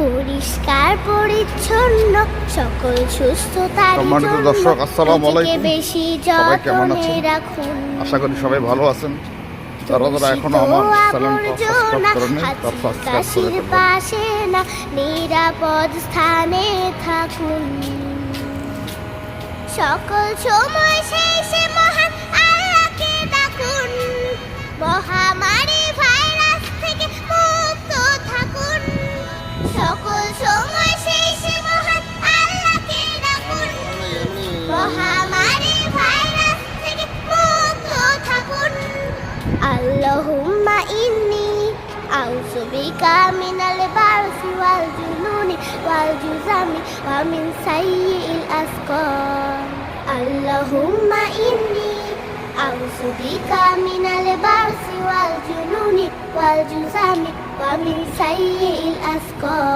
পরিষ্কার পরিচ্ছন্ন সকল সুস্থতার সম্মানিত দর্শক, আসসালামু আলাইকুম। বেশি সবাই কেমন আছেন? আশা করি সবাই ভালো আছেন যারা যারা এখনও আমার চ্যানেলটা সাবস্ক্রাইব করেনি তার সাবস্ক্রাইব করে পাশে না নিরাপদ স্থানে থাকুন সকল সময় শেষে মহান মহামারী ভাইরাস থেকে মুক্ত থাকুন। আল্লাহুম্মা ইন্নি আউযু বিকা মিনাল বারসি ওয়াল জুনুনি ওয়াল জুজামি ওয়া মিন সাইয়্যিল আসকাম আল্লাহুম্মা ইন্নি আউযু বিকা মিনাল বারসি ওয়াল জুনুনি ওয়াল জুজামি ওয়া মিন সাইয়্যিল আসকাম